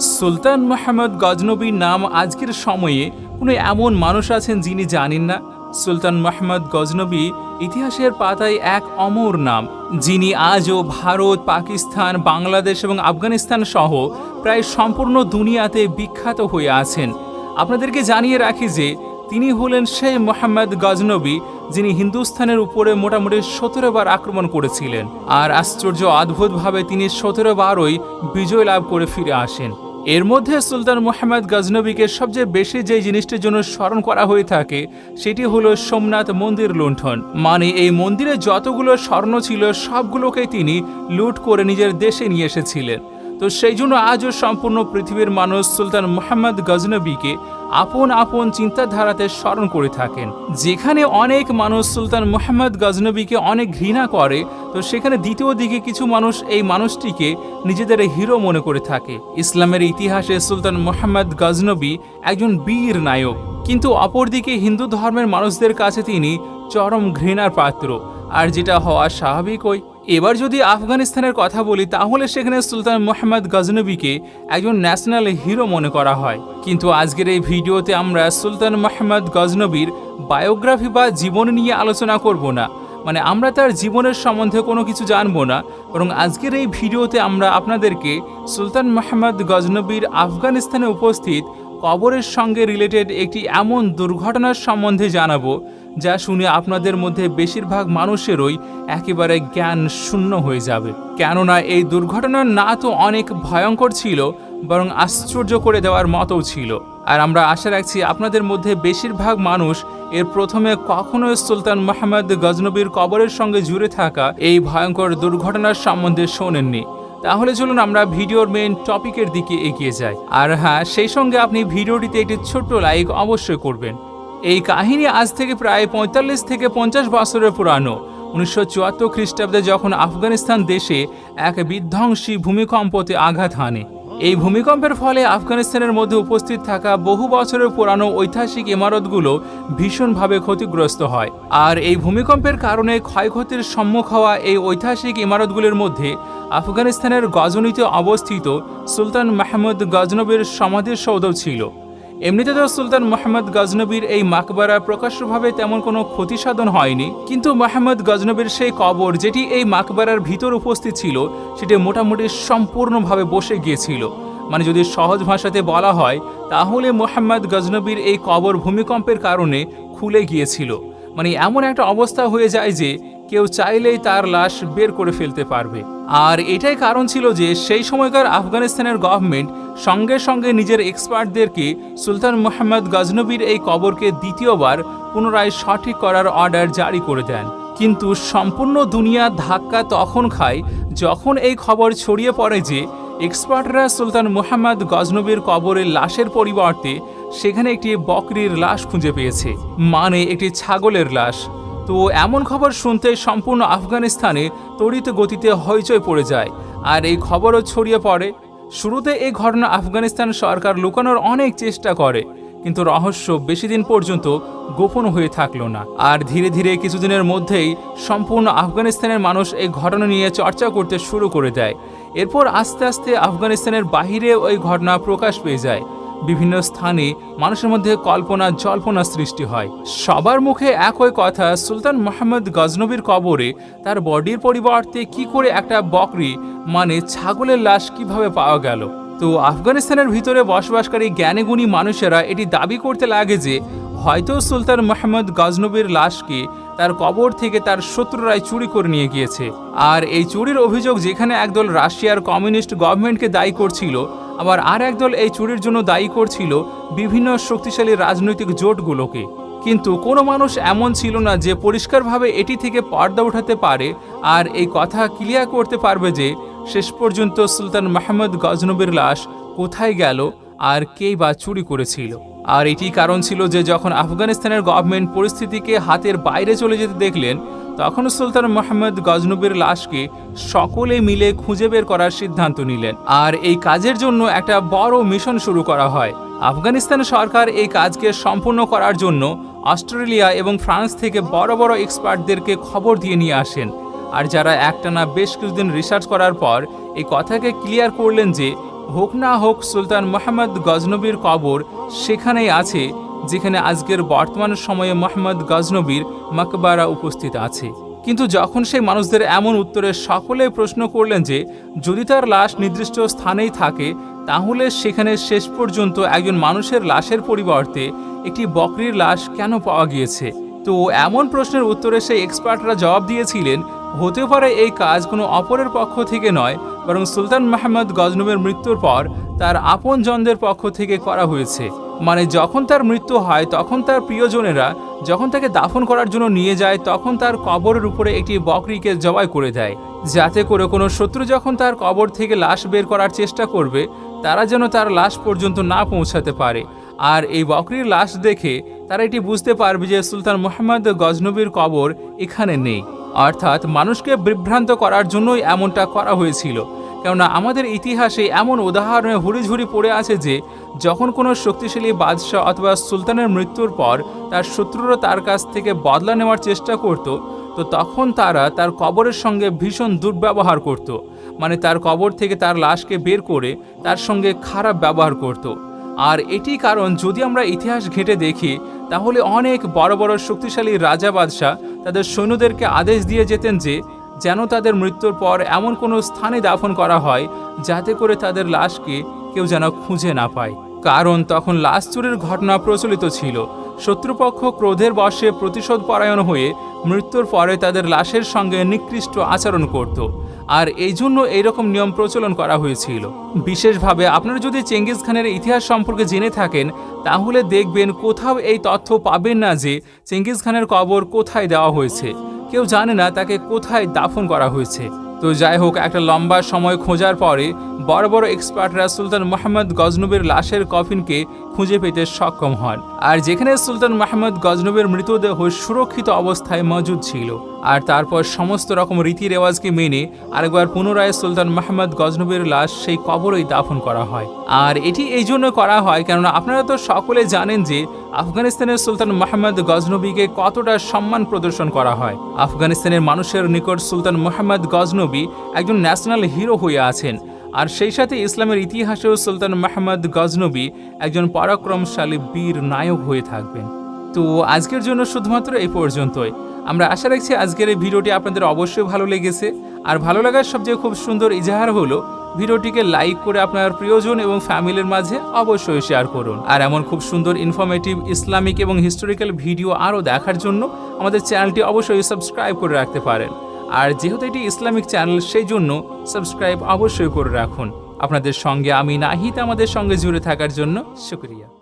সুলতান মোহাম্মদ গজনবীর নাম আজকের সময়ে কোনো এমন মানুষ আছেন যিনি জানেন না? সুলতান মোহাম্মদ গজনবী ইতিহাসের পাতায় এক অমর নাম, যিনি আজও ভারত, পাকিস্তান, বাংলাদেশ এবং আফগানিস্তান সহ প্রায় সম্পূর্ণ দুনিয়াতে বিখ্যাত হয়ে আছেন। আপনাদেরকে জানিয়ে রাখি যে তিনি হলেন সেই মোহাম্মদ গজনবী, যিনি হিন্দুস্তানের উপরে মোটামুটি সতেরো বার আক্রমণ করেছিলেন। আর আশ্চর্য অদ্ভুতভাবে তিনি সতেরো বারই বিজয় লাভ করে ফিরে আসেন। এর মধ্যে সুলতান মোহাম্মদ গজনবীকে সবচেয়ে বেশি যে জিনিসটির জন্য স্মরণ করা হয়ে থাকে, সেটি হলো সোমনাথ মন্দির লুণ্ঠন। মানে এই মন্দিরে যতগুলো স্বর্ণ ছিল সবগুলোকে তিনি লুট করে নিজের দেশে নিয়ে এসেছিলেন। তো সেই জন্য আজও সম্পূর্ণ পৃথিবীর মানুষ সুলতান মোহাম্মদ গজনবীকে আপন আপন চিন্তাধারাতে স্মরণ করে থাকেন। যেখানে অনেক মানুষ সুলতান মোহাম্মদ গজনবীকে অনেক ঘৃণা করে, তো সেখানে দ্বিতীয় দিকে কিছু মানুষ এই মানুষটিকে নিজেদের হিরো মনে করে থাকে। ইসলামের ইতিহাসে সুলতান মোহাম্মদ গজনবী একজন বীর নায়ক, কিন্তু অপরদিকে হিন্দু ধর্মের মানুষদের কাছে তিনি চরম ঘৃণার পাত্র। আর যেটা হওয়া স্বাভাবিকই এবার যদি আফগানিস্তানের কথা বলি, তাহলে সেখানে সুলতান মোহাম্মদ গজনবীকে একজন ন্যাশনাল হিরো মনে করা হয়। কিন্তু আজকের এই ভিডিওতে আমরা সুলতান মোহাম্মদ গজনবীর বায়োগ্রাফি বা জীবন নিয়ে আলোচনা করব না। মানে আমরা তার জীবনের সম্বন্ধে কোনো কিছু জানব না, বরং আজকের এই ভিডিওতে আমরা আপনাদেরকে সুলতান মোহাম্মদ গজনবীর আফগানিস্তানে উপস্থিত কবরের সঙ্গে রিলেটেড একটি এমন দুর্ঘটনার সম্বন্ধে জানাব যা শুনে আপনাদের মধ্যে বেশিরভাগ মানুষেরই একেবারে জ্ঞান শূন্য হয়ে যাবে। কেননা এই দুর্ঘটনা না তো অনেক ভয়ঙ্কর ছিল, বরং আশ্চর্য করে দেওয়ার মতও ছিল। আর আমরা আশা রাখছি আপনাদের মধ্যে বেশিরভাগ মানুষ এর প্রথমে কখনোই সুলতান মোহাম্মদ গজনবীর কবরের সঙ্গে জুড়ে থাকা এই ভয়ঙ্কর দুর্ঘটনার সম্বন্ধে শোনেননি। তাহলে চলুন আমরা ভিডিওর মেইন টপিকের দিকে এগিয়ে যাই। আর হ্যাঁ সেই সঙ্গে আপনি ভিডিওটিতে একটি ছোট্ট লাইক অবশ্যই করবেন। এই কাহিনী আজ থেকে প্রায় পঁয়তাল্লিশ থেকে পঞ্চাশ বছরের পুরানো। উনিশশো চুয়াত্তর খ্রিস্টাব্দে যখন আফগানিস্তান দেশে এক বিধ্বংসী ভূমিকম্পতে আঘাত হানে, এই ভূমিকম্পের ফলে আফগানিস্তানের মধ্যে উপস্থিত থাকা বহু বছরের পুরানো ঐতিহাসিক ইমারতগুলো ভীষণভাবে ক্ষতিগ্রস্ত হয়। আর এই ভূমিকম্পের কারণে ক্ষয়ক্ষতির সম্মুখ হওয়া এই ঐতিহাসিক ইমারতগুলির মধ্যে আফগানিস্তানের গজনীতে অবস্থিত সুলতান মাহমুদ গজনবীর সমাধিসৌধ ছিল। এমনিতে তো সুলতান মোহাম্মদ গজনবীর এই মাকবারা প্রকাশ্যভাবে তেমন কোনো ক্ষতি সাধন হয়নি, কিন্তু মোহাম্মদ গজনবীর সেই কবর যেটি এই মাকবারার ভিতর উপস্থিত ছিল, সেটি মোটামুটি সম্পূর্ণভাবে বসে গিয়েছিল। মানে যদি সহজ ভাষাতে বলা হয়, তাহলে মোহাম্মদ গজনবীর এই কবর ভূমিকম্পের কারণে খুলে গিয়েছিল। মানে এমন একটা অবস্থা হয়ে যায় যে, কেউ চাইলেই তার লাশ বের করে ফেলতে পারবে। আর এটাই কারণ ছিল যে, সেই সময়কার আফগানিস্তানের গভর্নমেন্ট সঙ্গে সঙ্গে নিজের এক্সপার্টদেরকে সুলতান মোহাম্মদ গজনবীর এই কবরকে দ্বিতীয়বার পুনরায় সঠিক করার অর্ডার জারি করে দেন। কিন্তু সম্পূর্ণ দুনিয়া ধাক্কা তখন খায় যখন এই খবর ছড়িয়ে পড়ে যে এক্সপার্টরা সুলতান মোহাম্মদ গজনবীর কবরের লাশের পরিবর্তে সেখানে একটি বকরির লাশ খুঁজে পেয়েছে মানে একটি ছাগলের লাশ। তো এমন খবর শুনতে সম্পূর্ণ আফগানিস্তানে তড়িৎ গতিতে হইচই পড়ে যায়, আর এই খবরও ছড়িয়ে পড়ে শুরুতে এই ঘটনা আফগানিস্তান সরকার লুকানোর অনেক চেষ্টা করে, কিন্তু রহস্য বেশি দিন পর্যন্ত গোপন হয়ে থাকল না। আর ধীরে ধীরে কিছুদিনের মধ্যেই সম্পূর্ণ আফগানিস্তানের মানুষ এই ঘটনা নিয়ে চর্চা করতে শুরু করে দেয়। এরপর আস্তে আস্তে আফগানিস্তানের বাহিরে ওই ঘটনা প্রকাশ পেয়ে যায়। বিভিন্ন স্থানে মানুষের মধ্যে কল্পনা, জল্পনা সৃষ্টি হয়। সবার মুখে একই কথা, সুলতান মোহাম্মদ গজনবীর কবরে তার বডির পরিবর্তে কি করে একটা বকরি মানে ছাগলের লাশ কীভাবে পাওয়া গেল? তো আফগানিস্তানের ভিতরে বসবাসকারী জ্ঞানীগুণী মানুষেরা এটি দাবি করতে লাগে যে, হয়তো সুলতান মোহাম্মদ গজনবীর লাশকে তার কবর থেকে তার শত্রুরাই চুরি করে নিয়ে গিয়েছে। আর এই চুরির অভিযোগ যেখানে একদল রাশিয়ার কমিউনিস্ট গভর্নমেন্টকে দায়ী করছিল, আবার আর একদল এই চুরির জন্য দায়ী করছিল বিভিন্ন শক্তিশালী রাজনৈতিক জোটগুলোকে। কিন্তু কোনো মানুষ এমন ছিল না যে পরিষ্কারভাবে এটি থেকে পর্দা উঠাতে পারে, আর এই কথা ক্লিয়ার করতে পারবে যে শেষ পর্যন্ত সুলতান মাহমুদ গজনবীর লাশ কোথায় গেল আর কেই বা চুরি করেছিল? আর এটি কারণ ছিল যে যখন আফগানিস্তানের গভর্নমেন্ট পরিস্থিতিকে হাতের বাইরে চলে যেতে দেখলেন তখন সুলতান মোহাম্মদ গজনবীর লাশকে সকলে মিলে খুঁজে বের করার সিদ্ধান্ত নিলেন। আর এই কাজের জন্য একটা বড় মিশন শুরু করা হয়। আফগানিস্তান সরকার এই কাজকে সম্পূর্ণ করার জন্য অস্ট্রেলিয়া এবং ফ্রান্স থেকে বড় বড় এক্সপার্টদেরকে খবর দিয়ে নিয়ে আসেন। আর যারা একটানা বেশ কিছুদিন রিসার্চ করার পর এই কথাকে ক্লিয়ার করলেন যে, হোক না হোক সুলতান মোহাম্মদ গজনবীর কবর সেখানেই আছে, যেখানে আজকের বর্তমান সময়ে মোহাম্মদ গজনবীর মকবারা উপস্থিত আছে। কিন্তু যখন সেই মানুষদের এমন উত্তরে সকলে প্রশ্ন করলেন যে, যদি তার লাশ নির্দিষ্ট স্থানেই থাকে, তাহলে সেখানে শেষ পর্যন্ত একজন মানুষের লাশের পরিবর্তে একটি বকরির লাশ কেন পাওয়া গিয়েছে? তো এমন প্রশ্নের উত্তরে সেই এক্সপার্টরা জবাব দিয়েছিলেন হতে পারে এই কাজ কোনো অপরের পক্ষ থেকে নয়, বরং সুলতান মাহমদ গজনবের মৃত্যুর পর তার আপন জনদের পক্ষ থেকে করা হয়েছে। মানে যখন তার মৃত্যু হয়, তখন তার প্রিয়জনেরা যখন তাকে দাফন করার জন্য নিয়ে যায়, তখন তার কবরের উপরে একটি বকরিকে জবাই করে দেয়। যাতে করে কোনো শত্রু যখন তার কবর থেকে লাশ বের করার চেষ্টা করবে, তারা যেন তার লাশ পর্যন্ত না পৌঁছাতে পারে। আর এই বকরির লাশ দেখে তারা এটি বুঝতে পারবে যে সুলতান মোহাম্মদ গজনবীর কবর এখানে নেই। অর্থাৎ মানুষকে বিভ্রান্ত করার জন্যই এমনটা করা হয়েছিল। কেননা আমাদের ইতিহাসে এমন উদাহরণে হুড়িঝুড়ি পড়ে আছে যে, যখন কোনো শক্তিশালী বাদশাহ অথবা সুলতানের মৃত্যুর পর তার শত্রুরা তার কাছ থেকে বদলা নেওয়ার চেষ্টা করত, তো তখন তারা তার কবরের সঙ্গে ভীষণ দুর্ব্যবহার করত। মানে তার কবর থেকে তার লাশকে বের করে তার সঙ্গে খারাপ ব্যবহার করত। আর এটি কারণ যদি আমরা ইতিহাস ঘেঁটে দেখি, তাহলে অনেক বড় বড় শক্তিশালী রাজা বাদশাহ তাদের সৈন্যদেরকে আদেশ দিয়ে যেতেন যে, যেন তাদের মৃত্যুর পর এমন কোনো স্থানে দাফন করা হয় যাতে করে তাদের লাশকে কেউ যেন খুঁজে না পায়। কারণ তখন লাশ চুরির ঘটনা প্রচলিত ছিল। শত্রুপক্ষ ক্রোধের বশে প্রতিশোধ পরায়ণ হয়ে মৃত্যুর পরে তাদের লাশের সঙ্গে নিকৃষ্ট আচরণ করত। আর এই জন্য এইরকম নিয়ম প্রচলন করা হয়েছিল। বিশেষভাবে আপনারা যদি চেঙ্গিস খানের ইতিহাস সম্পর্কে জেনে থাকেন, তাহলে দেখবেন কোথাও এই তথ্য পাবেন না যে চেঙ্গিস খানের কবর কোথায় দেওয়া হয়েছে। কেউ জানে না তাকে কোথায় দাফন করা হয়েছে। তো যাই হোক, একটা লম্বা সময় খোঁজার পরে বড় বড় এক্সপার্টরা সুলতান মোহাম্মদ গজনবীর লাশের কফিনকে খুঁজে পেতে সক্ষম হন। আর যেখানে সুলতান মোহাম্মদ গজনবের মৃতদেহ সুরক্ষিত অবস্থায় মজুদ ছিল। আর তারপর সমস্ত রকম রীতি রেওয়াজকে মেনে আরেকবার পুনরায় সুলতান মোহাম্মদ গজনবীর লাশ সেই কবরেই দাফন করা হয়। আর এটি এই জন্য করা হয় কেননা আপনারা তো সকলে জানেন যে আফগানিস্তানের সুলতান মোহাম্মদ গজনবীকে কতটা সম্মান প্রদর্শন করা হয়। আফগানিস্তানের মানুষের নিকট সুলতান মোহাম্মদ গজনবী একজন ন্যাশনাল হিরো হয়ে আছেন। আর সেই সাথে ইসলামের ইতিহাসেও সুলতান মাহমদ গজনবী একজন পরাক্রমশালী বীর নায়ক হয়ে থাকবেন। তো আজকের জন্য শুধুমাত্র এই পর্যন্তই। আমরা আশা রাখছি আজকের এই ভিডিওটি আপনাদের অবশ্যই ভালো লেগেছে। আর ভালো লাগার সবচেয়ে খুব সুন্দর ইজাহার হলো ভিডিওটিকে লাইক করে আপনার প্রিয়জন এবং ফ্যামিলির মাঝে অবশ্যই শেয়ার করুন। আর এমন খুব সুন্দর ইনফরমেটিভ ইসলামিক এবং হিস্টোরিক্যাল ভিডিও আরও দেখার জন্য আমাদের চ্যানেলটি অবশ্যই সাবস্ক্রাইব করে রাখতে পারেন। আর যেহেতু এটি ইসলামিক চ্যানেল সেই জন্য সাবস্ক্রাইব অবশ্যই করে রাখুন। আপনাদের সঙ্গে আমি নাহিত আমাদের সঙ্গে জুড়ে থাকার জন্য শুক্রিয়া।